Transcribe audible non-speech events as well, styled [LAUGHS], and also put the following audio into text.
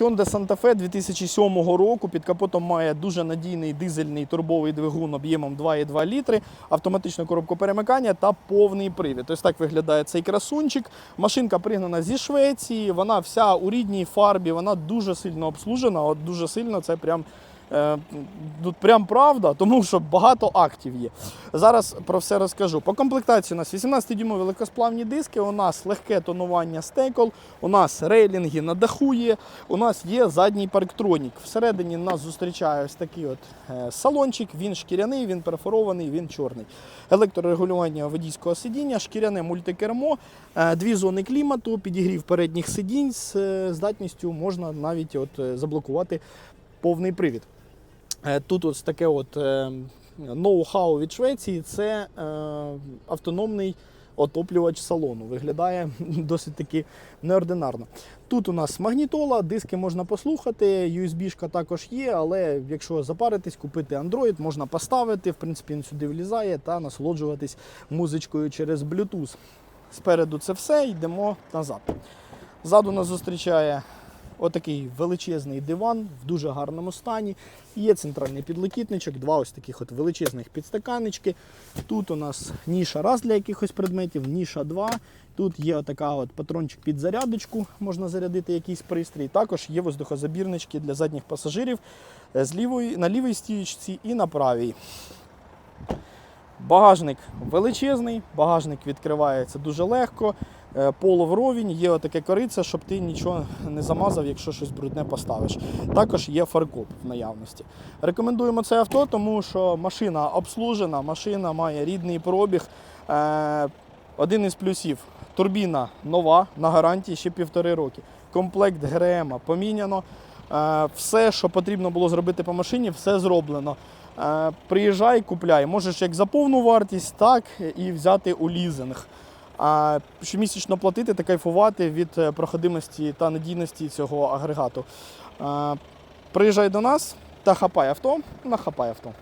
Hyundai Santa Fe 2007 року під капотом має дуже надійний дизельний турбовий двигун об'ємом 2,2 літри, автоматичну коробку перемикання та повний привід. Ось так виглядає цей красунчик. Машинка пригнана зі Швеції, вона вся у рідній фарбі, вона дуже сильно обслужена. От дуже сильно це прям. Е, Тут прям правда, тому що багато актів є. Зараз про все розкажу. По комплектації у нас 18-дюймові великосплавні диски, у нас легке тонування стекол, у нас рейлінги на даху є, у нас є задній парктронік. Всередині нас зустрічає ось такий от е, салончик, він шкіряний, він перфорований, він чорний. Електрорегулювання водійського сидіння, шкіряне мультикермо, е, дві зони клімату, підігрів передніх сидінь з здатністю можна навіть от заблокувати повний привід. Е, Тут ось таке от е, ноу-хау від Швеції це е, автономний отоплювач салону. Виглядає [LAUGHS] досить таки неординарно. Тут у нас магнітола, диски можна послухати, USB-шка також є, але якщо запаритись, купити Android, можна поставити, в принципі, він сюди влізає та насолоджуватись музичкою через Bluetooth. Спереду це все, йдемо назад. Ззаду нас зустрічає отакий величезний диван в дуже гарному стані. Є центральний підлокітничок, два ось таких от величезних підстаканнички. Тут у нас ніша раз для якихось предметів, ніша два. Тут є така от патрончик під зарядочку, можна зарядити якийсь пристрій. Також є воздухозабірнички для задніх пасажирів е, з лівої, на лівій стічці і на правій. Багажник величезний, багажник відкривається дуже легко. е, Поло вровень, є отаке кориця, щоб ти нічого не замазав, якщо щось брудне поставиш. Також є фаркоп в наявності. Рекомендуємо це авто, тому що машина обслужена, машина має рідний пробіг. Один із плюсів турбіна нова на гарантії ще півтори роки. Комплект ГРМ поміняно. Е, Все, що потрібно було зробити по машині, все зроблено. Е, Приїжджай, купляй. Можеш як за повну вартість, так і взяти у лізинг. А щомісячно платити та кайфувати від е, проходимості та надійності цього агрегату. Приїжджай до нас та хапай авто на хапай авто.